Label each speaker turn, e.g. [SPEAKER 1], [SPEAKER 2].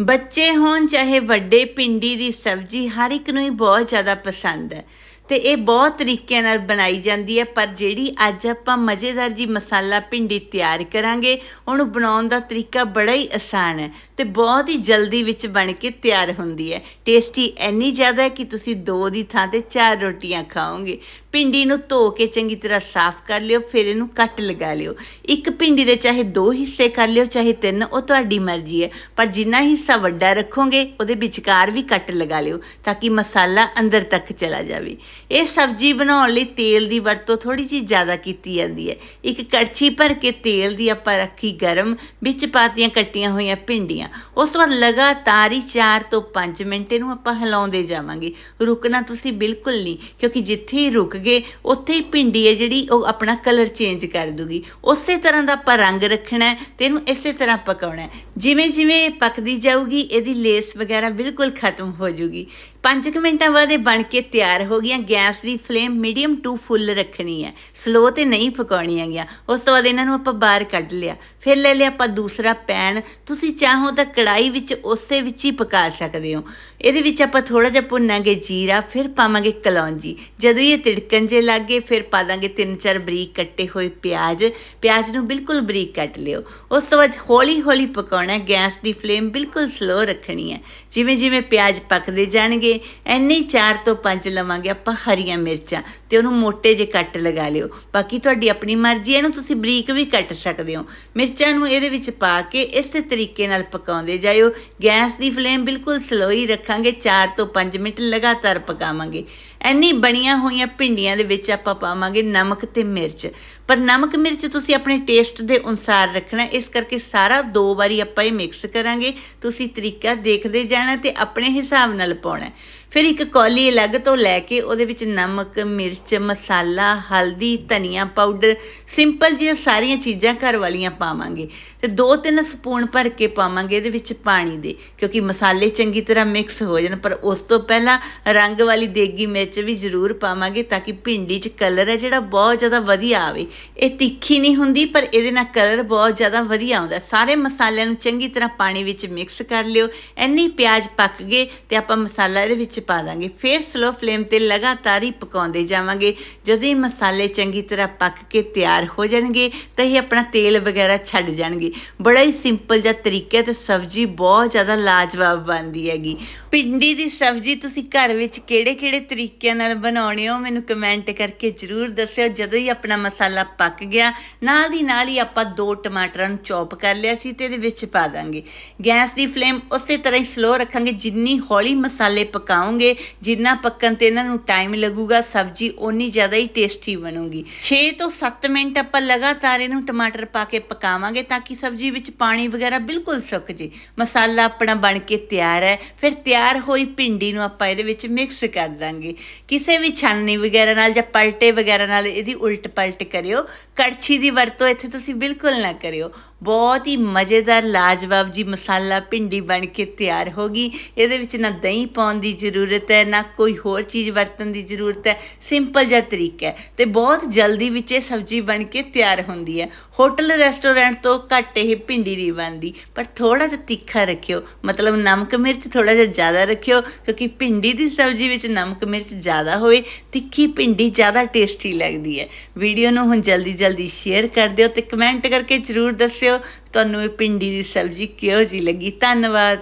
[SPEAKER 1] ਬੱਚੇ ਹੋਣ ਚਾਹੇ ਵੱਡੇ ਪਿੰਡੀ ਦੀ ਸਬਜ਼ੀ ਹਰ ਇੱਕ ਨੂੰ ਹੀ ਬਹੁਤ ਜ਼ਿਆਦਾ ਪਸੰਦ ਹੈ। ਤੇ ਇਹ ਬਹੁਤ ਤਰੀਕਿਆਂ ਨਾਲ ਬਣਾਈ ਜਾਂਦੀ ਹੈ, ਪਰ ਜਿਹੜੀ ਅੱਜ ਆਪਾਂ ਮਜ਼ੇਦਾਰ ਜੀ ਮਸਾਲਾ ਭਿੰਡੀ ਤਿਆਰ ਕਰਾਂਗੇ, ਉਹਨੂੰ ਬਣਾਉਣ ਦਾ ਤਰੀਕਾ ਬੜਾ ਹੀ ਆਸਾਨ ਹੈ ਤੇ ਬਹੁਤ ਹੀ ਜਲਦੀ ਵਿੱਚ ਬਣ ਕੇ ਤਿਆਰ ਹੁੰਦੀ ਹੈ। ਟੇਸਟੀ ਇੰਨੀ ਜ਼ਿਆਦਾ ਕਿ ਤੁਸੀਂ ਦੋ ਦੀ ਥਾਂ ਤੇ ਚਾਰ ਰੋਟੀਆਂ ਖਾਓਗੇ। ਭਿੰਡੀ ਨੂੰ ਧੋ ਕੇ ਚੰਗੀ ਤਰ੍ਹਾਂ ਸਾਫ਼ ਕਰ ਲਿਓ, ਫਿਰ ਇਹਨੂੰ ਕੱਟ ਲਗਾ ਲਿਓ। ਇੱਕ ਭਿੰਡੀ ਦੇ ਚਾਹੇ ਦੋ ਹਿੱਸੇ ਕਰ ਲਿਓ, ਚਾਹੇ ਤਿੰਨ, ਉਹ ਤੁਹਾਡੀ ਮਰਜ਼ੀ ਹੈ। ਪਰ ਜਿੰਨਾ ਹਿੱਸਾ ਵੱਡਾ ਰੱਖੋਗੇ, ਉਹਦੇ ਵਿਚਕਾਰ ਵੀ ਕੱਟ ਲਗਾ ਲਿਓ, ਤਾਂ ਕਿ ਮਸਾਲਾ ਅੰਦਰ ਤੱਕ ਚਲਾ ਜਾਵੇ। ਇਹ ਸਬਜ਼ੀ ਬਣਾਉਣ ਲਈ ਤੇਲ ਦੀ ਵਰਤੋਂ ਥੋੜੀ ਜਿਹੀ ਜ਼ਿਆਦਾ ਕੀਤੀ ਜਾਂਦੀ ਹੈ। ਇੱਕ ਕੜਛੀ ਭਰ ਕੇ ਤੇਲ ਦੀ ਆਪਾਂ ਰੱਖੀ ਗਰਮ ਵਿੱਚ ਪਾਤੀਆਂ, ਕੱਟੀਆਂ ਹੋਈਆਂ ਭਿੰਡੀਆਂ। ਉਸ ਤੋਂ ਬਾਅਦ ਲਗਾਤਾਰ ਹੀ 4 ਤੋਂ 5 ਮਿੰਟ ਇਹਨੂੰ ਆਪਾਂ ਹਿਲਾਉਂਦੇ ਜਾਵਾਂਗੇ। ਰੁਕਣਾ ਤੁਸੀਂ ਬਿਲਕੁਲ ਨਹੀਂ, ਕਿਉਂਕਿ ਜਿੱਥੇ ਹੀ ਰੁਕ ਗਏ, ਉੱਥੇ ਹੀ ਭਿੰਡੀ ਹੈ ਜਿਹੜੀ ਉਹ ਆਪਣਾ ਕਲਰ ਚੇਂਜ ਕਰ ਦੂਗੀ। ਉਸੇ ਤਰ੍ਹਾਂ ਦਾ ਆਪਾਂ ਰੰਗ ਰੱਖਣਾ ਹੈ ਤੇ ਇਹਨੂੰ ਇਸੇ ਤਰ੍ਹਾਂ ਪਕਾਉਣਾ ਜਿਵੇਂ ਜਿਵੇਂ ਇਹ ਪੱਕਦੀ ਜਾਊਗੀ, ਇਹਦੀ ਲੇਸ ਵਗੈਰਾ ਬਿਲਕੁਲ ਖਤਮ ਹੋ ਜੂਗੀ 5 ਮਿੰਟਾਂ ਬਾਅਦ ਇਹ ਬਣ ਕੇ ਤਿਆਰ ਹੋ ਗਈਆਂ। ਗੈਸ ਦੀ ਫਲੇਮ ਮੀਡੀਅਮ ਟੂ ਫੁੱਲ ਰੱਖਣੀ ਹੈ। ਸਲੋ ਤੇ ਨਹੀਂ ਪਕਾਉਣੀ ਹੈਗੀਆਂ ਉਸ ਤੋਂ ਬਾਅਦ ਇਹਨਾਂ ਨੂੰ ਆਪਾਂ ਬਾਹਰ ਕੱਢ ਲਿਆ। ਫਿਰ ਲੈ ਲਿਆ ਆਪਾਂ ਦੂਸਰਾ ਪੈਨ। ਤੁਸੀਂ ਚਾਹੋ ਤਾਂ ਕੜਾਈ ਵਿੱਚ ਉਸੇ ਵਿੱਚ ਹੀ ਪਕਾ ਸਕਦੇ ਹੋ। ਇਹਦੇ ਵਿੱਚ ਆਪਾਂ ਥੋੜਾ ਜਿਹਾ ਭੁੰਨਾਂਗੇ ਜੀਰਾ, ਫਿਰ ਪਾਵਾਂਗੇ ਕਲੌਂਜੀ। ਜਦੋਂ ਇਹ ਤਿੜਕਣ ਜੇ ਲੱਗੇ ਫਿਰ ਪਾ ਦਾਂਗੇ ਤਿੰਨ ਚਾਰ ਬਰੀਕ ਕੱਟੇ ਹੋਏ ਪਿਆਜ਼। ਪਿਆਜ਼ ਨੂੰ ਬਿਲਕੁਲ ਬਰੀਕ ਕੱਟ ਲਿਓ। ਉਸ ਤੋਂ ਬਾਅਦ ਹੌਲੀ ਹੌਲੀ ਪਕਾਉਣਾ ਗੈਸ ਦੀ ਫਲੇਮ ਬਿਲਕੁਲ ਸਲੋ ਰੱਖਣੀ ਹੈ। ਜਿਵੇਂ ਜਿਵੇਂ ਪਿਆਜ਼ ਪੱਕਦੇ ਜਾਣਗੇ, ਐਨੇ 4 ਤੋਂ 5 ਲਵਾਂਗੇ ਆਪਾਂ। ਹਰੀਆਂ ਮਿਰਚਾਂ ਤੇ ਉਹਨੂੰ ਮੋਟੇ ਜੇ ਕੱਟ ਲਗਾ ਲਿਓ। ਬਾਕੀ ਤੁਹਾਡੀ ਆਪਣੀ ਮਰਜ਼ੀ ਹੈ, ਇਹਨੂੰ ਤੁਸੀਂ ਬਰੀਕ ਵੀ ਕੱਟ ਸਕਦੇ ਹੋ। ਮਿਰਚਾਂ ਨੂੰ ਇਹਦੇ ਵਿੱਚ ਪਾ ਕੇ ਇਸੇ ਤਰੀਕੇ ਨਾਲ ਪਕਾਉਂਦੇ ਜਾਇਓ। ਗੈਸ ਦੀ ਫਲੇਮ ਬਿਲਕੁਲ ਸਲੋ ਹੀ ਰੱਖਾਂਗੇ 4 ਤੋਂ 5 ਮਿੰਟ ਲਗਾਤਾਰ ਪਕਾਵਾਂਗੇ। ਐਨੀ ਬਣੀਆਂ ਹੋਈਆਂ ਭਿੰਡੀਆਂ ਦੇ ਵਿੱਚ ਆਪਾਂ ਪਾਵਾਂਗੇ ਨਮਕ ਤੇ ਮਿਰਚ। ਪਰ ਨਮਕ ਮਿਰਚ ਤੁਸੀਂ ਆਪਣੇ ਟੇਸਟ ਦੇ ਅਨੁਸਾਰ ਰੱਖਣਾ, ਇਸ ਕਰਕੇ ਸਾਰਾ ਦੋ ਵਾਰੀ ਆਪਾਂ ਇਹ ਮਿਕਸ ਕਰਾਂਗੇ। ਤੁਸੀਂ ਤਰੀਕਾ ਦੇਖਦੇ ਜਾਣਾ ਤੇ ਆਪਣੇ ਹਿਸਾਬ ਨਾਲ ਪਾਉਣਾ। ਫਿਰ ਇੱਕ ਕੌਲੀ ਅਲੱਗ ਤੋਂ ਲੈ ਕੇ ਉਹਦੇ ਵਿੱਚ ਨਮਕ, ਮਿਰਚ, ਮਸਾਲਾ, ਹਲਦੀ, ਧਨੀਆ ਪਾਊਡਰ, ਸਿੰਪਲ ਜਿਹੀਆਂ ਸਾਰੀਆਂ ਚੀਜ਼ਾਂ ਘਰ ਵਾਲੀਆਂ ਪਾਵਾਂਗੇ। ਤੇ ਦੋ ਤਿੰਨ ਸਪੂਨ ਭਰ ਕੇ ਪਾਵਾਂਗੇ ਇਹਦੇ ਵਿੱਚ ਪਾਣੀ ਦੇ, ਕਿਉਂਕਿ ਮਸਾਲੇ ਚੰਗੀ ਤਰ੍ਹਾਂ ਮਿਕਸ ਹੋ ਜਾਣ। ਪਰ ਉਸ ਤੋਂ ਪਹਿਲਾਂ ਰੰਗ ਵਾਲੀ ਦੇਗੀ ਮਿਰਚ ਵੀ ਜ਼ਰੂਰ ਪਾਵਾਂਗੇ ਤਾਂ ਕਿ ਭਿੰਡੀ 'ਚ ਕਲਰ ਹੈ ਜਿਹੜਾ ਬਹੁਤ ਜ਼ਿਆਦਾ ਵਧੀਆ ਆਵੇ। ਇਹ ਤਿੱਖੀ ਨਹੀਂ ਹੁੰਦੀ, ਪਰ ਇਹਦੇ ਨਾਲ ਕਲਰ ਬਹੁਤ ਜ਼ਿਆਦਾ ਵਧੀਆ ਆਉਂਦਾ। ਸਾਰੇ ਮਸਾਲਿਆਂ ਨੂੰ ਚੰਗੀ ਤਰ੍ਹਾਂ ਪਾਣੀ ਵਿੱਚ ਮਿਕਸ ਕਰ ਲਿਓ। ਇੰਨੀ ਪਿਆਜ਼ ਪੱਕ ਗਏ ਤੇ ਆਪਾਂ ਮਸਾਲਾ ਇਹਦੇ ਵਿੱਚ ਪਾ ਦਾਂਗੇ। ਫਿਰ ਸਲੋ ਫਲੇਮ ਤੇ ਲਗਾਤਾਰ ਹੀ ਪਕਾਉਂਦੇ ਜਾਵਾਂਗੇ। ਜਦੋਂ ਇਹ ਮਸਾਲੇ ਚੰਗੀ ਤਰ੍ਹਾਂ ਪੱਕ ਕੇ ਤਿਆਰ ਹੋ ਜਾਣਗੇ, ਤਾਂ ਇਹ ਆਪਣਾ ਤੇਲ ਵਗੈਰਾ ਛੱਡ ਜਾਣਗੇ। ਬੜਾ ਹੀ ਸਿੰਪਲ ਜਿਹਾ ਤਰੀਕਾ ਤੇ ਸਬਜ਼ੀ ਬਹੁਤ ਜ਼ਿਆਦਾ ਲਾਜਵਾਬ ਬਣਦੀ ਹੈਗੀ। ਭਿੰਡੀ ਦੀ ਸਬਜ਼ੀ ਤੁਸੀਂ ਘਰ ਵਿੱਚ ਕਿਹੜੇ-ਕਿਹੜੇ ਤਰੀਕਿਆਂ ਨਾਲ ਬਣਾਉਣੇ ਹੋ, ਮੈਨੂੰ ਕਮੈਂਟ ਕਰਕੇ ਜਰੂਰ ਦੱਸਿਓ। ਜਦੋਂ ਹੀ ਆਪਣਾ ਮਸਾਲਾ ਪੱਕ ਗਿਆ, ਨਾਲ ਦੀ ਨਾਲ ਹੀ ਆਪਾਂ ਦੋ ਟਮਾਟਰਾਂ ਨੂੰ ਚੌਪ ਕਰ ਲਿਆ ਸੀ ਤੇ ਇਹਦੇ ਵਿੱਚ ਪਾ ਦਾਂਗੇ। ਗੈਸ ਦੀ ਫਲੇਮ ਉਸੇ ਤਰ੍ਹਾਂ ਹੀ ਸਲੋ ਰੱਖਾਂਗੇ, ਜਿੰਨੀ ਹੌਲੀ ਮਸਾਲੇ ਪਕਾਉਂਗੇ ਜਿੰਨਾ ਪੱਕਣ ਤੇ ਇਹਨਾਂ ਨੂੰ ਟਾਈਮ ਲੱਗੂਗਾ, ਸਬਜ਼ੀ ਓਨੀ ਜ਼ਿਆਦਾ ਹੀ ਟੇਸਟੀ ਬਣੂਗੀ। 6 ਤੋਂ 7 ਮਿੰਟ ਆਪਾਂ ਲਗਾਤਾਰ ਇਹਨੂੰ ਟਮਾਟਰ ਪਾ ਕੇ ਪਕਾਵਾਂਗੇ ਤਾਂ ਕਿ ਸਬਜ਼ੀ ਵਿੱਚ ਪਾਣੀ ਵਗੈਰਾ ਬਿਲਕੁਲ ਸੁੱਕ ਜੇ। ਮਸਾਲਾ ਆਪਣਾ ਬਣ ਕੇ ਤਿਆਰ ਹੈ, ਫਿਰ ਤਿਆਰ ਹੋਈ ਭਿੰਡੀ ਨੂੰ ਆਪਾਂ ਇਹਦੇ ਵਿੱਚ ਮਿਕਸ ਕਰ ਦਾਂਗੇ। ਕਿਸੇ ਵੀ ਛਾਨਣੀ ਵਗੈਰਾ ਨਾਲ ਜਾਂ ਪਲਟੇ ਵਗੈਰਾ ਨਾਲ ਇਹਦੀ ਉਲਟ ਪਲਟ ਕਰਿਓ। ਕੜਛੀ ਦੀ ਵਰਤੋਂ ਇੱਥੇ ਤੁਸੀਂ ਬਿਲਕੁਲ ਨਾ ਕਰਿਓ। ਬਹੁਤ ਹੀ ਮਜ਼ੇਦਾਰ, ਲਾਜਵਾਬ ਜੀ ਮਸਾਲਾ ਭਿੰਡੀ ਬਣ ਕੇ ਤਿਆਰ ਹੋ ਗਈ। ਇਹਦੇ ਵਿੱਚ ਨਾ ਦਹੀਂ ਪਾਉਣ ਦੀ ਜ਼ਰੂਰਤ ਹੈ, ਨਾ ਕੋਈ ਹੋਰ ਚੀਜ਼ ਵਰਤਣ ਦੀ ਜ਼ਰੂਰਤ ਹੈ। ਸਿੰਪਲ ਜਿਹਾ ਤਰੀਕਾ ਹੈ ਤੇ ਬਹੁਤ ਜਲਦੀ ਵਿੱਚ ਇਹ ਸਬਜ਼ੀ ਬਣ ਕੇ ਤਿਆਰ ਹੁੰਦੀ ਹੈ। ਹੋਟਲ, ਰੈਸਟੋਰੈਂਟ ਤੋਂ ਘੱਟ ਇਹ ਭਿੰਡੀ ਨਹੀਂ ਬਣਦੀ। ਪਰ ਥੋੜਾ ਜਿਹਾ ਤਿੱਖਾ ਰੱਖਿਓ। ਮਤਲਬ ਨਮਕ ਮਿਰਚ ਥੋੜਾ ਜਿਹਾ ਜ਼ਿਆਦਾ ਰੱਖਿਓ, ਕਿਉਂਕਿ ਭਿੰਡੀ ਦੀ ਸਬਜ਼ੀ ਵਿੱਚ ਨਮਕ ਮਿਰਚ ਜ਼ਿਆਦਾ ਹੋਵੇ, ਤਿੱਖੀ ਭਿੰਡੀ ਜ਼ਿਆਦਾ ਟੇਸਟੀ ਲੱਗਦੀ ਹੈ। ਵੀਡੀਓ ਨੂੰ ਹੁਣ ਜਲਦੀ ਜਲਦੀ ਸ਼ੇਅਰ ਕਰ ਦਿਓ ਤੇ ਕਮੈਂਟ ਕਰਕੇ ਜ਼ਰੂਰ ਦੱਸਿਓ ਤੁਹਾਨੂੰ ਇਹ ਭਿੰਡੀ ਦੀ ਸਬਜ਼ੀ ਕਿਹੋ ਜੀ ਲੱਗੀ? ਧੰਨਵਾਦ।